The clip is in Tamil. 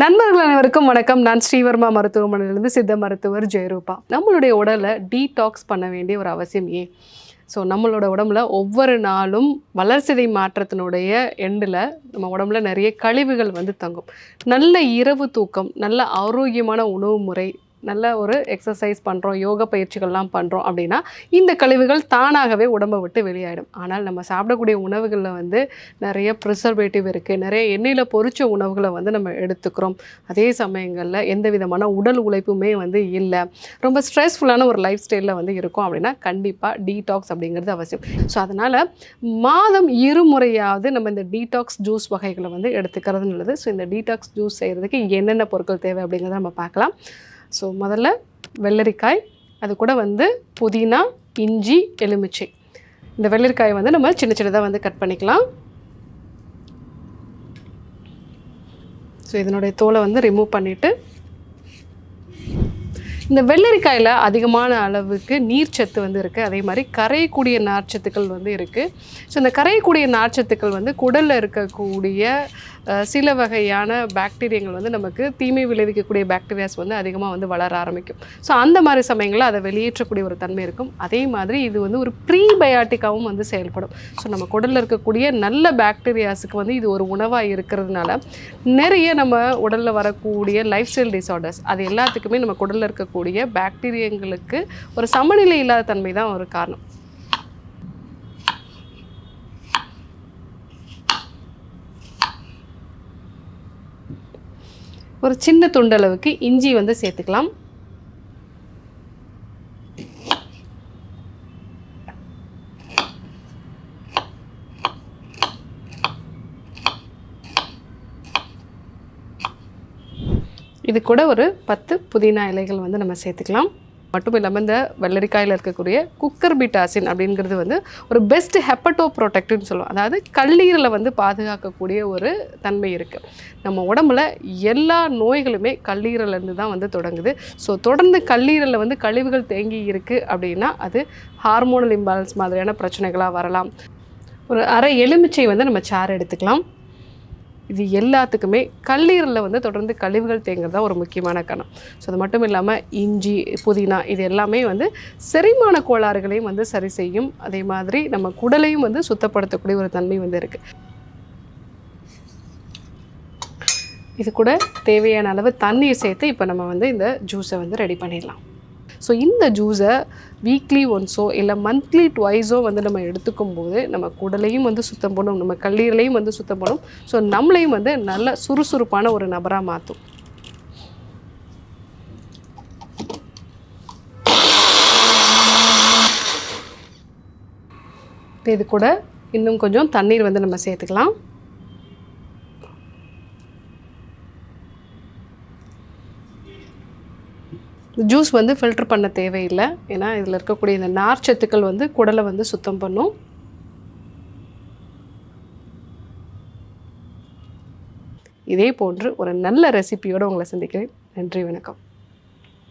நண்பர்கள் அனைவருக்கும் வணக்கம். நான் ஸ்ரீவர்மா மருத்துவமனையிலிருந்து சித்த மருத்துவர் ஜெயரூபா. நம்மளுடைய உடலை டீடாக்ஸ் பண்ண வேண்டிய ஒரு அவசியம் ஏன்? ஸோ நம்மளோட உடம்புல ஒவ்வொரு நாளும் வளர்சிதை மாற்றத்தினுடைய எண்டில் நம்ம உடம்புல நிறைய கழிவுகள் வந்து தங்கும். நல்ல இரவு தூக்கம் நல்ல ஆரோக்கியமான உணவு முறை நல்ல ஒரு எக்ஸசைஸ் பண்ணுறோம் யோக பயிற்சிகள்லாம் பண்ணுறோம் அப்படின்னா இந்த கழிவுகள் தானாகவே உடம்பை விட்டு வெளியாயிடும். ஆனால் நம்ம சாப்பிடக்கூடிய உணவுகளில் வந்து நிறைய ப்ரிசர்வேட்டிவ் இருக்குது நிறைய எண்ணெயில் பொறிச்ச உணவுகளை வந்து நம்ம எடுத்துக்கிறோம். அதே சமயங்களில் எந்த விதமான உடல் உழைப்புமே வந்து இல்லை. ரொம்ப ஸ்ட்ரெஸ்ஃபுல்லான ஒரு லைஃப் ஸ்டைலில் வந்து இருக்கும் அப்படின்னா கண்டிப்பாக டீடாக்ஸ் அப்படிங்கிறது அவசியம். ஸோ அதனால் மாதம் இருமுறையாவது நம்ம இந்த டீடாக்ஸ் ஜூஸ் வகைகளை வந்து எடுத்துக்கிறது நல்லது. ஸோ இந்த டீடாக்ஸ் ஜூஸ் செய்கிறதுக்கு என்னென்ன பொருட்கள் தேவை அப்படிங்கிறத நம்ம பார்க்கலாம். ஸோ முதல்ல வெள்ளரிக்காய் அது கூட வந்து புதினா இஞ்சி எலுமிச்சை. இந்த வெள்ளரிக்காயை வந்து நம்ம சின்ன சின்னதாக வந்து கட் பண்ணிக்கலாம். ஸோ இதனுடைய தோலை வந்து ரிமூவ் பண்ணிவிட்டு இந்த வெள்ளரிக்காயில் அதிகமான அளவுக்கு நீர்ச்சத்து வந்து இருக்குது அதே மாதிரி கரையக்கூடிய நார்ச்சத்துக்கள் வந்து இருக்குது ஸோ இந்த கரையக்கூடிய நார்ச்சத்துக்கள் வந்து குடலில் இருக்கக்கூடிய சில வகையான பாக்டீரியங்கள் வந்து நமக்கு தீமை விளைவிக்கக்கூடிய பாக்டீரியாஸ் வந்து அதிகமாக வந்து வளர ஆரம்பிக்கும். ஸோ அந்த மாதிரி சமயங்களில் அதை வெளியேற்றக்கூடிய ஒரு தன்மை இருக்கும். அதே மாதிரி இது வந்து ஒரு ப்ரீபயாட்டிக்காகவும் வந்து செயல்படும். ஸோ நம்ம குடலில் இருக்கக்கூடிய நல்ல பாக்டீரியாஸுக்கு வந்து இது ஒரு உணவாக இருக்கிறதுனால நிறைய நம்ம உடலில் வரக்கூடிய லைஃப் ஸ்டைல் டிசார்டர்ஸ் அது எல்லாத்துக்குமே நம்ம குடலில் இருக்கக்கூடிய பாக்டீரியங்களுக்கு ஒரு சமநிலை இல்லாத தன்மை தான் ஒரு காரணம். ஒரு சின்ன துண்டளவுக்கு இஞ்சி வந்து சேர்த்துக்கலாம். இது கூட ஒரு பத்து புதினா இலைகள் வந்து நம்ம சேர்த்துக்கலாம். மட்டும் இல்லாமல் இந்த வெள்ளரிக்காயில் இருக்கக்கூடிய குக்கர் பிட்டாசின் அப்படிங்கிறது வந்து ஒரு பெஸ்ட் ஹெப்பட்டோ ப்ரொடெக்ட்னு சொல்லுவோம். அதாவது கல்லீரலை வந்து பாதுகாக்கக்கூடிய ஒரு தன்மை இருக்குது நம்ம உடம்புல எல்லா நோய்களுமே கல்லீரலேருந்து தான் வந்து தொடங்குது. ஸோ தொடர்ந்து கல்லீரலில் வந்து கழிவுகள் தேங்கி இருக்குது அப்படின்னா அது ஹார்மோனல் இம்பேலன்ஸ் மாதிரியான பிரச்சனைகளாக வரலாம். ஒரு அரை எலுமிச்சை வந்து நம்ம சாறு எடுத்துக்கலாம். இது எல்லாத்துக்குமே கல்லீரலில் வந்து தொடர்ந்து கழிவுகள் தேங்குறது தான் ஒரு முக்கியமான கணம் ஸோ அது மட்டும் இல்லாமல் இஞ்சி புதினா இது எல்லாமே வந்து செரிமான கோளாறுகளையும் வந்து சரி செய்யும். அதே மாதிரி நம்ம குடலையும் வந்து சுத்தப்படுத்தக்கூடிய ஒரு தன்மை வந்து இருக்குது இது கூட தேவையான அளவு தண்ணீர் சேர்த்து இப்போ நம்ம வந்து இந்த ஜூஸை வந்து ரெடி பண்ணிடலாம். ஸோ இந்த ஜூஸை வீக்லி ஒன்ஸோ இல்லை மந்த்லி ட்வைஸோ வந்து நம்ம எடுத்துக்கும் போது நம்ம குடலையும் வந்து சுத்தம் பண்ணும் நம்ம கல்லீரலையும் வந்து சுத்தம் பண்ணும். ஸோ நம்மளையும் வந்து நல்ல சுறுசுறுப்பான ஒரு நபராக மாற்றும் இது கூட இன்னும் கொஞ்சம் தண்ணீர் வந்து நம்ம சேர்த்துக்கலாம். ஜூஸ் வந்து ஃபில்டர் பண்ண தேவையில்லை. ஏன்னா இதில் இருக்கக்கூடிய இந்த நார் சத்துக்கள் வந்து குடலை வந்து சுத்தம் பண்ணும். இதே போன்று ஒரு நல்ல ரெசிபியோடு உங்களை சந்திக்கிறேன். நன்றி வணக்கம்.